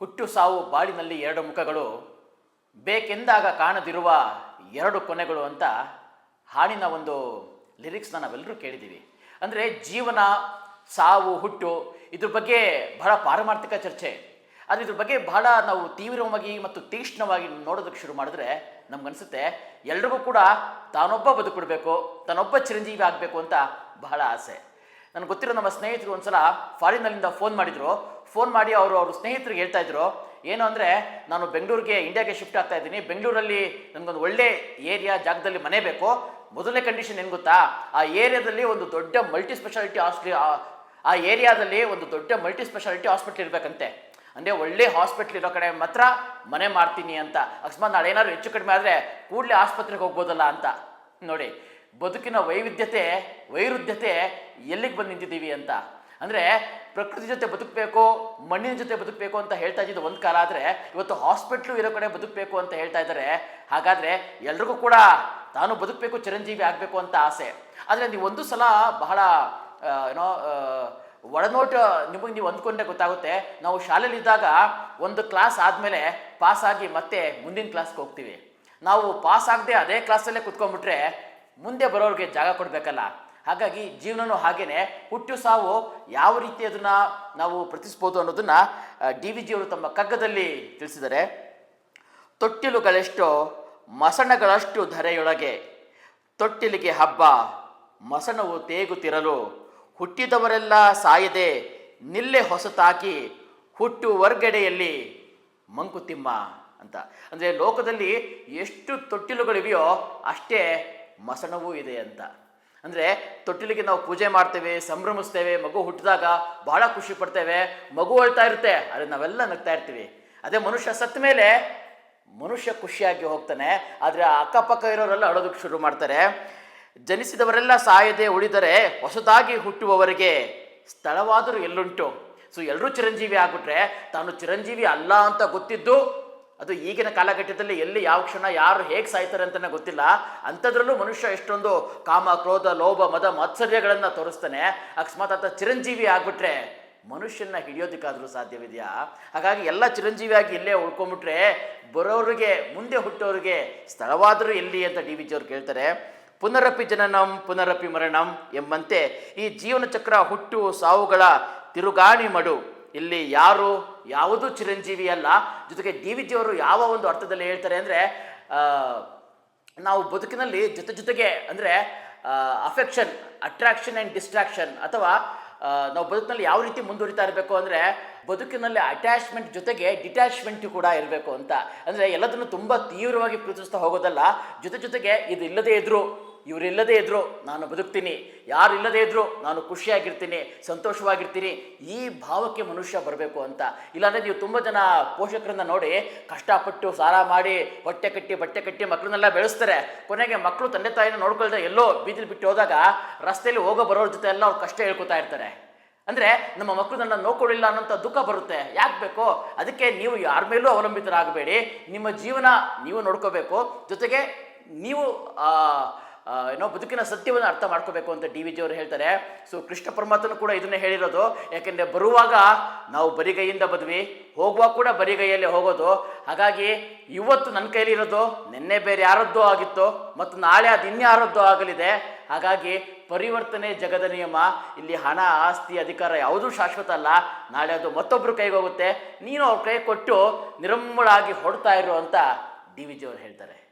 ಹುಟ್ಟು ಸಾವು ಬಾಳಿನಲ್ಲಿ ಎರಡು ಮುಖಗಳು ಬೇಕೆಂದಾಗ ಕಾಣದಿರುವ ಎರಡು ಕೊನೆಗಳು ಅಂತ ಹಾಡಿನ ಒಂದು ಲಿರಿಕ್ಸ್ನ ನಾವೆಲ್ಲರೂ ಕೇಳಿದ್ದೀವಿ. ಅಂದರೆ ಜೀವನ, ಸಾವು, ಹುಟ್ಟು ಇದ್ರ ಬಗ್ಗೆ ಬಹಳ ಪಾರಮಾರ್ಥಿಕ ಚರ್ಚೆ. ಆದರೆ ಇದ್ರ ಬಗ್ಗೆ ಬಹಳ ನಾವು ತೀವ್ರವಾಗಿ ಮತ್ತು ತೀಕ್ಷ್ಣವಾಗಿ ನೋಡೋದಕ್ಕೆ ಶುರು ಮಾಡಿದ್ರೆ ನಮ್ಗನ್ಸುತ್ತೆ ಎಲ್ರಿಗೂ ಕೂಡ ತಾನೊಬ್ಬ ಬದುಕಿಡ್ಬೇಕು ತಾನೊಬ್ಬ ಚಿರಂಜೀವಿ ಆಗಬೇಕು ಅಂತ ಬಹಳ ಆಸೆ. ನನಗೆ ಗೊತ್ತಿರೋ ನಮ್ಮ ಸ್ನೇಹಿತರು ಒಂದ್ಸಲ ಫಾರಿನಲ್ಲಿಂದ ಫೋನ್ ಮಾಡಿದ್ರು ಫೋನ್ ಮಾಡಿ ಅವರು ಅವ್ರ ಸ್ನೇಹಿತರಿಗೆ ಹೇಳ್ತಾ ಇದ್ರು, ಏನು ಅಂದರೆ ನಾನು ಬೆಂಗಳೂರಿಗೆ, ಇಂಡಿಯಾಗೆ ಶಿಫ್ಟ್ ಆಗ್ತಾ ಇದ್ದೀನಿ. ಬೆಂಗಳೂರಲ್ಲಿ ನನಗೊಂದು ಒಳ್ಳೆ ಏರಿಯಾ ಜಾಗದಲ್ಲಿ ಮನೆ ಬೇಕು. ಮೊದಲನೇ ಕಂಡೀಷನ್ ಏನು ಗೊತ್ತಾ? ಆ ಏರಿಯಾದಲ್ಲಿ ಒಂದು ದೊಡ್ಡ ಮಲ್ಟಿ ಸ್ಪೆಷಾಲಿಟಿ ಹಾಸ್ಪಿ ಆ ಏರಿಯಾದಲ್ಲಿ ಒಂದು ದೊಡ್ಡ ಮಲ್ಟಿ ಸ್ಪೆಷಾಲಿಟಿ ಹಾಸ್ಪಿಟ್ಲ್ ಇರಬೇಕಂತೆ. ಅಂದರೆ ಒಳ್ಳೆ ಹಾಸ್ಪಿಟ್ಲ್ ಇರೋ ಕಡೆ ಮಾತ್ರ ಮನೆ ಮಾಡ್ತೀನಿ ಅಂತ. ಅಕಸ್ಮಾತ್ ನಾಳೆ ಏನಾದ್ರು ಹೆಚ್ಚು ಕಡಿಮೆ ಆದರೆ ಕೂಡಲೇ ಆಸ್ಪತ್ರೆಗೆ ಹೋಗ್ಬೋದಲ್ಲ ಅಂತ. ನೋಡಿ, ಬದುಕಿನ ವೈವಿಧ್ಯತೆ, ವೈರುಧ್ಯತೆ ಎಲ್ಲಿಗೆ ಬಂದು ನಿಂತಿದ್ದೀವಿ ಅಂತ. ಅಂದರೆ ಪ್ರಕೃತಿ ಜೊತೆ ಬದುಕಬೇಕು, ಮಣ್ಣಿನ ಜೊತೆ ಬದುಕಬೇಕು ಅಂತ ಹೇಳ್ತಾ ಇದ್ದಿದ್ದು ಒಂದು ಕಾಲ, ಆದರೆ ಇವತ್ತು ಹಾಸ್ಪಿಟ್ಲು ಇರೋ ಕಡೆ ಬದುಕಬೇಕು ಅಂತ ಹೇಳ್ತಾ ಇದ್ದಾರೆ. ಹಾಗಾದರೆ ಎಲ್ರಿಗೂ ಕೂಡ ತಾನು ಬದುಕಬೇಕು, ಚಿರಂಜೀವಿ ಆಗಬೇಕು ಅಂತ ಆಸೆ. ಆದರೆ ನೀವು ಒಂದು ಸಲ ಬಹಳ ಏನೋ ಒಡನೋಟ ನಿಮಗೆ ನೀವು ಅಂದ್ಕೊಂಡ್ರೆ ಗೊತ್ತಾಗುತ್ತೆ. ನಾವು ಶಾಲೆಯಲ್ಲಿದ್ದಾಗ ಒಂದು ಕ್ಲಾಸ್ ಆದಮೇಲೆ ಪಾಸ್ ಆಗಿ ಮತ್ತೆ ಮುಂದಿನ ಕ್ಲಾಸ್ಗೆ ಹೋಗ್ತೀವಿ. ನಾವು ಪಾಸ್ ಆಗದೆ ಅದೇ ಕ್ಲಾಸಲ್ಲೇ ಕುತ್ಕೊಂಡ್ಬಿಟ್ರೆ ಮುಂದೆ ಬರೋರಿಗೆ ಜಾಗ ಕೊಡಬೇಕಲ್ಲ. ಹಾಗಾಗಿ ಜೀವನನೂ ಹಾಗೇನೆ. ಹುಟ್ಟು ಸಾವು ಯಾವ ರೀತಿ ಅದನ್ನ ನಾವು ಪ್ರತಿಸ್ಬೋದು ಅನ್ನೋದನ್ನ ಡಿ ವಿ ಜಿಯವರು ತಮ್ಮ ಕಗ್ಗದಲ್ಲಿ ತಿಳಿಸಿದ್ದಾರೆ. ತೊಟ್ಟಿಲುಗಳೆಷ್ಟು, ಮಸಣಗಳಷ್ಟು ಧರೆಯೊಳಗೆ ತೊಟ್ಟಿಲಿಗೆ ಹಬ್ಬ, ಮಸಣವು ತೇಗುತ್ತಿರಲು ಹುಟ್ಟಿದವರೆಲ್ಲ ಸಾಯದೆ ನಿಲ್ಲೆ ಹೊಸತಾಕಿ ಹುಟ್ಟು ಹೊರ್ಗಡೆಯಲ್ಲಿ ಮಂಕುತಿಮ್ಮ ಅಂತ. ಅಂದರೆ ಲೋಕದಲ್ಲಿ ಎಷ್ಟು ತೊಟ್ಟಿಲುಗಳಿವೆಯೋ ಅಷ್ಟೇ ಮಸಣವೂ ಇದೆ ಅಂತ. ಅಂದರೆ ತೊಟ್ಟಿಲಿಗೆ ನಾವು ಪೂಜೆ ಮಾಡ್ತೇವೆ, ಸಂಭ್ರಮಿಸ್ತೇವೆ, ಮಗು ಹುಟ್ಟಿದಾಗ ಭಾಳ ಖುಷಿ ಪಡ್ತೇವೆ. ಮಗು ಅಳ್ತಾ ಇರುತ್ತೆ, ಆದರೆ ನಾವೆಲ್ಲ ನಗ್ತಾ ಇರ್ತೀವಿ. ಅದೇ ಮನುಷ್ಯ ಸತ್ತ ಮೇಲೆ ಮನುಷ್ಯ ಖುಷಿಯಾಗಿ ಹೋಗ್ತಾನೆ. ಆದರೆ ಅಕ್ಕಪಕ್ಕ ಇರೋರೆಲ್ಲ ಅಳೋದಕ್ಕೆ ಶುರು ಮಾಡ್ತಾರೆ. ಜನಿಸಿದವರೆಲ್ಲ ಸಾಯದೆ ಉಳಿದರೆ ಹೊಸದಾಗಿ ಹುಟ್ಟುವವರಿಗೆ ಸ್ಥಳವಾದರೂ ಎಲ್ಲುಂಟು? ಸೊ ಎಲ್ಲರೂ ಚಿರಂಜೀವಿ ಆಗ್ಬಿಟ್ರೆ ತಾನು ಚಿರಂಜೀವಿ ಅಲ್ಲ ಅಂತ ಗೊತ್ತಿದ್ದು ಅದು ಈಗಿನ ಕಾಲಘಟ್ಟದಲ್ಲಿ ಎಲ್ಲಿ ಯಾವ ಕ್ಷಣ ಯಾರು ಹೇಗೆ ಸಾಯ್ತಾರೆ ಅಂತಲೇ ಗೊತ್ತಿಲ್ಲ. ಅಂಥದ್ರಲ್ಲೂ ಮನುಷ್ಯ ಎಷ್ಟೊಂದು ಕಾಮ, ಕ್ರೋಧ, ಲೋಭ, ಮದ, ಮಾತ್ಸರ್ಯಗಳನ್ನು ತೋರಿಸ್ತಾನೆ. ಅಕಸ್ಮಾತ್ ಆತ ಚಿರಂಜೀವಿ ಆಗ್ಬಿಟ್ರೆ ಮನುಷ್ಯನ ಹಿಡಿಯೋದಕ್ಕಾದರೂ ಸಾಧ್ಯವಿದೆಯಾ? ಹಾಗಾಗಿ ಎಲ್ಲ ಚಿರಂಜೀವಿಯಾಗಿ ಇಲ್ಲೇ ಉಳ್ಕೊಂಬಿಟ್ರೆ ಬರೋರಿಗೆ, ಮುಂದೆ ಹುಟ್ಟೋರಿಗೆ ಸ್ಥಳವಾದರೂ ಎಲ್ಲಿ ಅಂತ ಡಿ ವಿ ಜಿಯವ್ರು ಕೇಳ್ತಾರೆ. ಪುನರಪಿ ಜನನಂ, ಪುನರಪಿ ಮರಣಂ ಎಂಬಂತೆ ಈ ಜೀವನ ಚಕ್ರ ಹುಟ್ಟು ಸಾವುಗಳ ತಿರುಗಾಣಿ ಮಡು. ಇಲ್ಲಿ ಯಾರು ಯಾವುದೂ ಚಿರಂಜೀವಿ ಅಲ್ಲ. ಜೊತೆಗೆ ಡಿ ವಿ ಜಿಯವರು ಯಾವ ಒಂದು ಅರ್ಥದಲ್ಲಿ ಹೇಳ್ತಾರೆ ಅಂದರೆ ನಾವು ಬದುಕಿನಲ್ಲಿ ಜೊತೆ ಜೊತೆಗೆ ಅಂದರೆ ಅಫೆಕ್ಷನ್ ಅಟ್ರಾಕ್ಷನ್ ಆ್ಯಂಡ್ ಡಿಸ್ಟ್ರಾಕ್ಷನ್ ಅಥವಾ ನಾವು ಬದುಕಿನಲ್ಲಿ ಯಾವ ರೀತಿ ಮುಂದುವರಿತಾ ಇರಬೇಕು ಅಂದರೆ ಬದುಕಿನಲ್ಲಿ ಅಟ್ಯಾಚ್ಮೆಂಟ್ ಜೊತೆಗೆ ಡಿಟ್ಯಾಚ್ಮೆಂಟ್ ಕೂಡ ಇರಬೇಕು ಅಂತ. ಅಂದರೆ ಎಲ್ಲದನ್ನು ತುಂಬ ತೀವ್ರವಾಗಿ ಪ್ರೀತಿಸ್ತಾ ಹೋಗೋದಲ್ಲ, ಜೊತೆ ಜೊತೆಗೆ ಇದು ಇಲ್ಲದೇ ಇದ್ರು, ಇವರಿಲ್ಲದೇ ಇದ್ರು ನಾನು ಬದುಕ್ತೀನಿ ಯಾರು ಇಲ್ಲದೇ ಇದ್ರು ನಾನು ಖುಷಿಯಾಗಿರ್ತೀನಿ, ಸಂತೋಷವಾಗಿರ್ತೀನಿ, ಈ ಭಾವಕ್ಕೆ ಮನುಷ್ಯ ಬರಬೇಕು ಅಂತ. ಇಲ್ಲಾಂದರೆ ನೀವು ತುಂಬ ಜನ ಪೋಷಕರನ್ನ ನೋಡಿ ಕಷ್ಟಪಟ್ಟು ಸಾಲ ಮಾಡಿ, ಹೊಟ್ಟೆ ಕಟ್ಟಿ, ಬಟ್ಟೆ ಕಟ್ಟಿ ಮಕ್ಕಳನ್ನೆಲ್ಲ ಬೆಳೆಸ್ತಾರೆ. ಕೊನೆಗೆ ಮಕ್ಕಳು ತಂದೆ ತಾಯಿನ ನೋಡ್ಕೊಳ್ದೆ ಎಲ್ಲೋ ಬೀದಿಲಿ ಬಿಟ್ಟು ಹೋದಾಗ ರಸ್ತೆಯಲ್ಲಿ ಹೋಗೋ ಬರೋರ ಜೊತೆ ಎಲ್ಲ ಅವ್ರು ಕಷ್ಟ ಹೇಳ್ಕೊತಾ ಇರ್ತಾರೆ. ಅಂದರೆ ನಮ್ಮ ಮಕ್ಕಳು ನನ್ನ ನೋಡ್ಕೊಳ್ಳಿಲ್ಲ ಅನ್ನೋಂಥ ದುಃಖ ಬರುತ್ತೆ. ಯಾಕೆ ಬೇಕು? ಅದಕ್ಕೆ ನೀವು ಯಾರ ಮೇಲೂ ಅವಲಂಬಿತರಾಗಬೇಡಿ. ನಿಮ್ಮ ಜೀವನ ನೀವು ನೋಡ್ಕೋಬೇಕು. ಜೊತೆಗೆ ನೀವು ಏನೋ ಬದುಕಿನ ಸತ್ಯವನ್ನು ಅರ್ಥ ಮಾಡ್ಕೋಬೇಕು ಅಂತ ಡಿ ವಿ ಜಿಯವರು ಹೇಳ್ತಾರೆ. ಸೊ ಕೃಷ್ಣ ಪರಮಾತ್ಮನು ಕೂಡ ಇದನ್ನೇ ಹೇಳಿರೋದು. ಯಾಕೆಂದರೆ ಬರುವಾಗ ನಾವು ಬರಿಗೈಯಿಂದ ಬದ್ವಿ ಹೋಗುವಾಗ ಕೂಡ ಬರಿಗೈಯಲ್ಲೇ ಹೋಗೋದು. ಹಾಗಾಗಿ ಇವತ್ತು ನನ್ನ ಕೈಲಿರೋದು, ನಿನ್ನೆ ಬೇರೆ ಯಾರದ್ದೋ ಆಗಿತ್ತು, ಮತ್ತು ನಾಳೆ ಅದು ಇನ್ಯಾರದ್ದೋ ಆಗಲಿದೆ. ಹಾಗಾಗಿ ಪರಿವರ್ತನೆ ಜಗದ ನಿಯಮ. ಇಲ್ಲಿ ಹಣ, ಆಸ್ತಿ, ಅಧಿಕಾರ ಯಾವುದೂ ಶಾಶ್ವತ ಅಲ್ಲ. ನಾಳೆ ಅದು ಮತ್ತೊಬ್ಬರು ಕೈಗೆ ಹೋಗುತ್ತೆ. ನೀನು ಅವ್ರ ಕೈ ಕೊಟ್ಟು ನಿರಮ್ಮಳಾಗಿ ಹೊಡ್ತಾ ಇರು ಅಂತ ಡಿ ವಿ ಜಿಯವರು ಹೇಳ್ತಾರೆ.